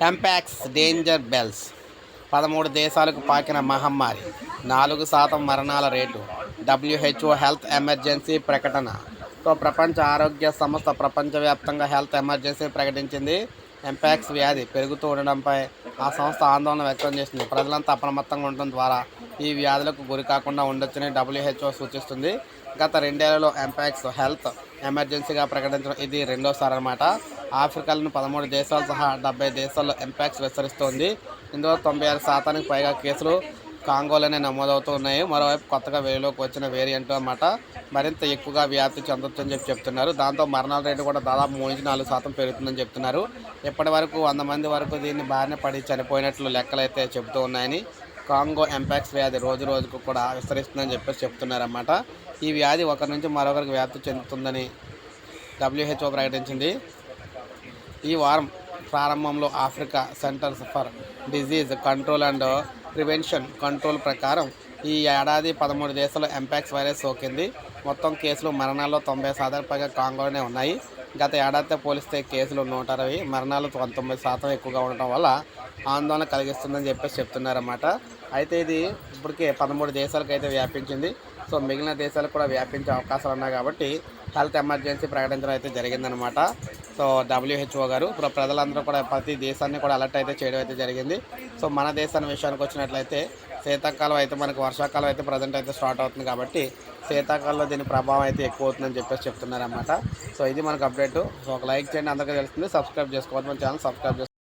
టెంపాక్స్ danger bells పదమూడు దేశాలకు పాకిన మహమ్మారి. నాలుగు శాతం మరణాల రేటు. డబ్ల్యూహెచ్ఓ హెల్త్ ఎమర్జెన్సీ ప్రకటన. సో ప్రపంచ ఆరోగ్య సంస్థ ప్రపంచవ్యాప్తంగా హెల్త్ ఎమర్జెన్సీ ప్రకటించింది. ఎంపాక్స్ వ్యాధి పెరుగుతూ ఉండడంపై ఆ సంస్థ ఆందోళన వ్యక్తం చేసింది. ప్రజలంతా అప్రమత్తంగా ఉండటం ద్వారా ఈ వ్యాధులకు గురి కాకుండా ఉండొచ్చని డబ్ల్యూహెచ్ఓ సూచిస్తుంది. గత రెండేళ్ళలో ఎంపాక్స్ హెల్త్ ఎమర్జెన్సీగా ప్రకటించడం ఇది రెండోసారి అనమాట ఆఫ్రికాలోని పదమూడు దేశాలు సహా డెబ్బై దేశాల్లో ఎంపాక్స్ విస్తరిస్తోంది. ఇందులో తొంభై ఆరు శాతానికి పైగా కేసులు కాంగోలోనే నమోదవుతున్నాయి మరోవైపు కొత్తగా వేలోకి వచ్చిన వేరియంట్ అన్నమాట. మరింత ఎక్కువగా వ్యాప్తి చెందొచ్చని చెప్పి చెప్తున్నారు. దాంతో మరణాల రేటు కూడా దాదాపు మూడు నుంచి నాలుగు శాతం పెరుగుతుందని చెప్తున్నారు. ఇప్పటి వరకు వంద మంది వరకు దీన్ని బారిన పడి చనిపోయినట్లు లెక్కలైతే చెబుతూ ఉన్నాయని కాంగో ఎంపాక్స్ వ్యాధి రోజు రోజుకు కూడా విస్తరిస్తుందని చెప్పేసి చెప్తున్నారన్నమాట. ఈ వ్యాధి ఒకరి నుంచి మరొకరికి వ్యాప్తి చెందుతుందని డబ్ల్యూహెచ్ఓ ప్రకటించింది. ఈ వారం ప్రారంభంలో Africa centres for disease control and prevention control ప్రకారం ఈ ఏడాది పదమూడు దేశాల్లో ఎంపాక్స్ వైరస్ సోకింది. మొత్తం కేసులు మరణాల్లో తొంభై శాతం పైగా కాంగోలోనే ఉన్నాయి. గత ఏడాదితో పోలిస్తే కేసులు నూట అరవై మరణాలు పంతొమ్మిది శాతం ఎక్కువగా ఉండటం వల్ల ఆందోళన కలిగిస్తుందని చెప్పేసి చెప్తున్నారన్నమాట. అయితే ఇది ఇప్పటికే పదమూడు దేశాలకు అయితే వ్యాపించింది. సో మిగిలిన దేశాలకు కూడా వ్యాపించే అవకాశాలు ఉన్నాయి కాబట్టి హెల్త్ ఎమర్జెన్సీ ప్రకటించడం అయితే జరిగిందనమాట సో డబ్ల్యూహెచ్ఓ గారు. ఇప్పుడు ప్రజలందరూ కూడా ప్రతి దేశాన్ని కూడా అలర్ట్ అయితే చేయడం అయితే జరిగింది. సో మన దేశాన్ని విషయానికి వచ్చినట్లయితే శీతాకాలం అయితే మనకు వర్షాకాలం అయితే ప్రజెంట్ అయితే స్టార్ట్ అవుతుంది కాబట్టి శీతాకాలంలో దీని ప్రభావం అయితే ఎక్కువ అవుతుందని చెప్పేసి చెప్తున్నారన్నమాట. సో ఇది మనకు అప్డేట్ సో ఒక లైక్ చేయండి అందరికీ తెలుస్తుంది. సబ్స్క్రైబ్ చేసుకోవద్దు మన ఛానల్ సబ్స్క్రైబ్